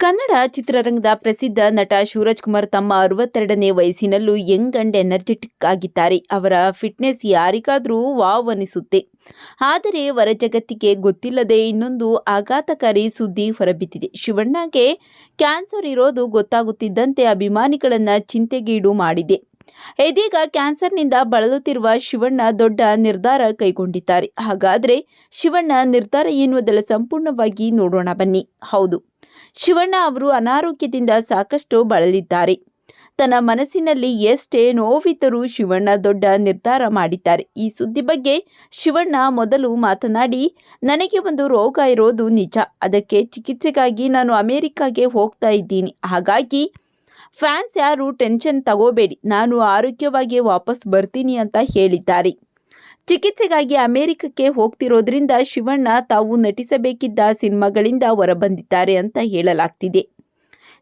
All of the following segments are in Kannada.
ಕನ್ನಡ ಚಿತ್ರರಂಗದ ಪ್ರಸಿದ್ಧ ನಟ ಶಿವರಾಜ್ ಕುಮಾರ್ ತಮ್ಮ ಅರವತ್ತೆರಡನೇ ವಯಸ್ಸಿನಲ್ಲೂ ಯಂಗ್ ಅಂಡ್ ಎನರ್ಜೆಟಿಕ್ ಆಗಿದ್ದಾರೆ. ಅವರ ಫಿಟ್ನೆಸ್ ಯಾರಿಗಾದರೂ ವಾವ್ ಅನಿಸುತ್ತೆ ಆದರೆ ಹೊರ ಜಗತ್ತಿಗೆ ಗೊತ್ತಿಲ್ಲದೆ ಇನ್ನೊಂದು ಆಘಾತಕಾರಿ ಸುದ್ದಿ ಹೊರಬಿದ್ದಿದೆ. ಶಿವಣ್ಣಗೆ ಕ್ಯಾನ್ಸರ್ ಇರೋದು ಗೊತ್ತಾಗುತ್ತಿದ್ದಂತೆ ಅಭಿಮಾನಿಗಳನ್ನು ಚಿಂತೆಗೀಡು ಮಾಡಿದೆ. ಇದೀಗ ಕ್ಯಾನ್ಸರ್ನಿಂದ ಬಳಲುತ್ತಿರುವ ಶಿವಣ್ಣ ದೊಡ್ಡ ನಿರ್ಧಾರ ಕೈಗೊಂಡಿದ್ದಾರೆ. ಹಾಗಾದರೆ ಶಿವಣ್ಣ ನಿರ್ಧಾರ ಎನ್ನುವುದೆಲ್ಲ ಸಂಪೂರ್ಣವಾಗಿ ನೋಡೋಣ ಬನ್ನಿ. ಹೌದು. ಶಿವಣ್ಣ ಅವರು ಅನಾರೋಗ್ಯದಿಂದ ಸಾಕಷ್ಟು ಬಳಲಿದ್ದಾರೆ. ತನ್ನ ಮನಸ್ಸಿನಲ್ಲಿ ಎಷ್ಟೇ ನೋವಿದ್ದರೂ ಶಿವಣ್ಣ ದೊಡ್ಡ ನಿರ್ಧಾರ ಮಾಡಿದ್ದಾರೆ. ಈ ಸುದ್ದಿ ಬಗ್ಗೆ ಶಿವಣ್ಣ ಮೊದಲು ಮಾತನಾಡಿ, ನನಗೆ ಒಂದು ರೋಗ ಇರೋದು ನಿಜ. ಅದಕ್ಕೆ ಚಿಕಿತ್ಸೆಗಾಗಿ ನಾನು ಅಮೆರಿಕಾಗೆ ಹೋಗ್ತಾ ಇದ್ದೀನಿ. ಹಾಗಾಗಿ ಫ್ಯಾನ್ಸ್ ಯಾರು ಟೆನ್ಷನ್ ತಗೋಬೇಡಿ. ನಾನು ಆರೋಗ್ಯವಾಗಿ ವಾಪಸ್ ಬರ್ತೀನಿ ಅಂತ ಹೇಳಿದ್ದಾರೆ. ಚಿಕಿತ್ಸೆಗಾಗಿ ಅಮೆರಿಕಕ್ಕೆ ಹೋಗ್ತಿರೋದ್ರಿಂದ ಶಿವಣ್ಣ ತಾವು ನಟಿಸಬೇಕಿದ್ದ ಸಿನಿಮಾಗಳಿಂದ ಹೊರಬಂದಿದ್ದಾರೆ ಅಂತ ಹೇಳಲಾಗ್ತಿದೆ.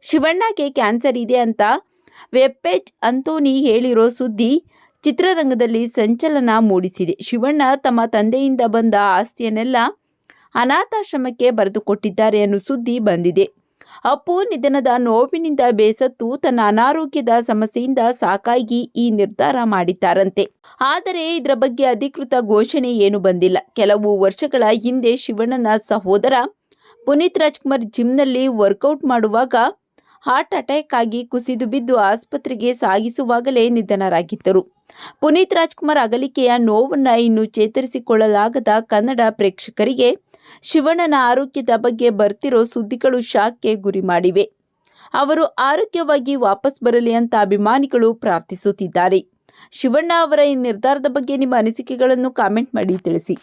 ಶಿವಣ್ಣಗೆ ಕ್ಯಾನ್ಸರ್ ಇದೆ ಅಂತ ವೆಬ್ಪೇಜ್ ಅಂತೋನಿ ಹೇಳಿರೋ ಸುದ್ದಿ ಚಿತ್ರರಂಗದಲ್ಲಿ ಸಂಚಲನ ಮೂಡಿಸಿದೆ. ಶಿವಣ್ಣ ತಮ್ಮ ತಂದೆಯಿಂದ ಬಂದ ಆಸ್ತಿಯನ್ನೆಲ್ಲ ಅನಾಥಾಶ್ರಮಕ್ಕೆ ಬರೆದುಕೊಟ್ಟಿದ್ದಾರೆ ಅನ್ನೋ ಸುದ್ದಿ ಬಂದಿದೆ. ಅಪ್ಪು ನಿಧನದ ನೋವಿನಿಂದ ಬೇಸತ್ತು ತನ್ನ ಅನಾರೋಗ್ಯದ ಸಮಸ್ಯೆಯಿಂದ ಸಾಕಾಗಿ ಈ ನಿರ್ಧಾರ ಮಾಡಿದ್ದಾರಂತೆ. ಆದರೆ ಇದರ ಬಗ್ಗೆ ಅಧಿಕೃತ ಘೋಷಣೆ ಏನು ಬಂದಿಲ್ಲ. ಕೆಲವು ವರ್ಷಗಳ ಹಿಂದೆ ಶಿವಣ್ಣನ ಸಹೋದರ ಪುನೀತ್ ರಾಜ್ಕುಮಾರ್ ಜಿಮ್ನಲ್ಲಿ ವರ್ಕೌಟ್ ಮಾಡುವಾಗ ಹಾರ್ಟ್ ಅಟ್ಯಾಕ್ ಆಗಿ ಕುಸಿದು ಬಿದ್ದು ಆಸ್ಪತ್ರೆಗೆ ಸಾಗಿಸುವಾಗಲೇ ನಿಧನರಾಗಿದ್ದರು. ಪುನೀತ್ ರಾಜ್ಕುಮಾರ್ ಅಗಲಿಕೆಯ ನೋವನ್ನು ಇನ್ನು ಚೇತರಿಸಿಕೊಳ್ಳಲಾಗದ ಕನ್ನಡ ಪ್ರೇಕ್ಷಕರಿಗೆ ಶಿವಣ್ಣನ ಆರೋಗ್ಯದ ಬಗ್ಗೆ ಬರ್ತಿರೋ ಸುದ್ದಿಗಳು ಶಾಕ್ಗೆ ಗುರಿ ಮಾಡಿವೆ. ಅವರು ಆರೋಗ್ಯವಾಗಿ ವಾಪಸ್ ಬರಲಿ ಅಂತ ಅಭಿಮಾನಿಗಳು ಪ್ರಾರ್ಥಿಸುತ್ತಿದ್ದಾರೆ. ಶಿವಣ್ಣ ಅವರ ಈ ನಿರ್ಧಾರದ ಬಗ್ಗೆ ನಿಮ್ಮ ಅನಿಸಿಕೆಗಳನ್ನು ಕಾಮೆಂಟ್ ಮಾಡಿ ತಿಳಿಸಿ.